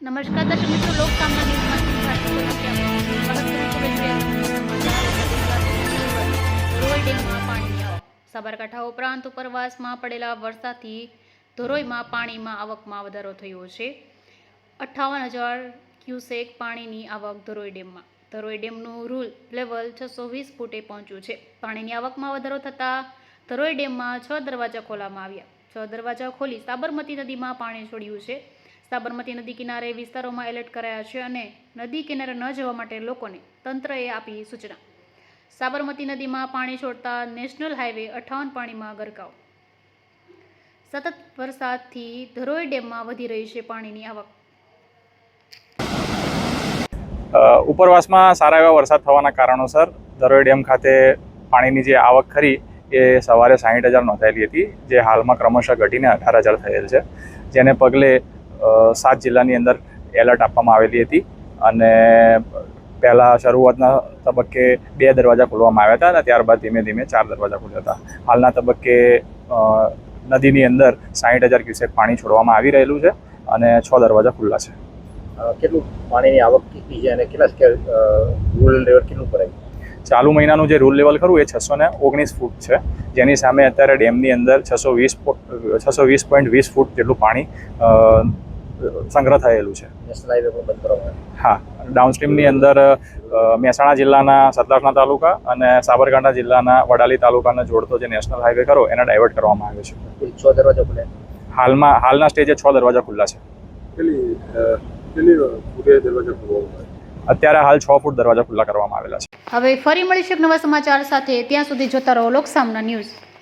નમસ્કાર, દર્શક મિત્રો લોક સામના ન્યૂઝમાં સાબરકાંઠા ઉપરાંત ઉપરવાસમાં પડેલા વરસાદથી ધોરોઈમાં પાણીમાં આવકમાં વધારો થયો છે. અઠ્ઠાવન હજાર ક્યુસેક પાણીની આવક ધરોઈ ડેમમાં. ધરોઈ ડેમનું રૂલ લેવલ છસો વીસ ફૂટે પહોંચ્યું છે. પાણીની આવકમાં વધારો થતાં ધરોઈ ડેમમાં છ દરવાજા ખોલવામાં આવ્યા. છ દરવાજા ખોલી સાબરમતી નદીમાં પાણી છોડ્યું છે. સાબરમતી નદી કિનારે વિસ્તારોમાં એલર્ટ કરાયા છે અને નદી કિનારે ન જવા માટે લોકોને તંત્રએ આપી સૂચના. સાબરમતી નદીમાં પાણી છોડતા નેશનલ હાઈવે અઠાવન પાણીમાં ગરકાવ. સતત વરસાદથી ધરોઈ ડેમમાં વધી રહી છે પાણીની આવક. ઉપરવાસમાં સારા એવા વરસાદ થવાના કારણોસર ધરોઈ ડેમ ખાતે પાણીની જે આવક ખરી એ સવારે સાહીઠ હજાર નોંધાયેલી હતી, જે હાલમાં ક્રમશઃ ઘટીને અઢાર હજાર થયેલ છે. જેને પગલે સાત જિલ્લાની અંદર એલર્ટ આપવામાં આવેલી હતી અને પહેલાં શરૂઆતના તબક્કે બે દરવાજા ખોલવામાં આવ્યા હતા અને ત્યારબાદ ધીમે ધીમે ચાર દરવાજા ખોલ્યા હતા. હાલના તબક્કે નદીની અંદર સાહીઠ હજાર ક્યુસેક પાણી છોડવામાં આવી રહેલું છે અને છ દરવાજા ખુલ્લા છે. કેટલું પાણીની આવક કેટલી છે અને કેટલા સ્કેલ રૂરલ લેવલ કેટલું ભરાય ચાલુ મહિનાનું જે રૂલ લેવલ ખરું એ છસો ને ઓગણીસ ફૂટ છે. જેની સામે અત્યારે ડેમની અંદર છસો વીસ છસો વીસ પોઈન્ટ વીસ ફૂટ જેટલું પાણી સંગ્રહ થયેલું છે. હા ડાઉનસ્ટ્રીમની અંદર મહેસાણા જિલ્લાના સતલાસણા તાલુકા અને સાબરકાંઠા જિલ્લાના વડાલી તાલુકાને જોડતો જે નેશનલ હાઈવે કરો એને ડાયવર્ટ કરવામાં આવ્યો છે. છ દરવાજા ખુલ્યા. હાલમાં હાલના સ્ટેજે છ દરવાજા ખુલ્લા છે. અત્યારે હાલ છ ફૂટ દરવાજા ખુલ્લા કરવામાં આવેલા છે. હવે ફરી મળીશું નવા સમાચાર સાથે. ત્યાં સુધી જોતા રહો લોકસામના ન્યૂઝ.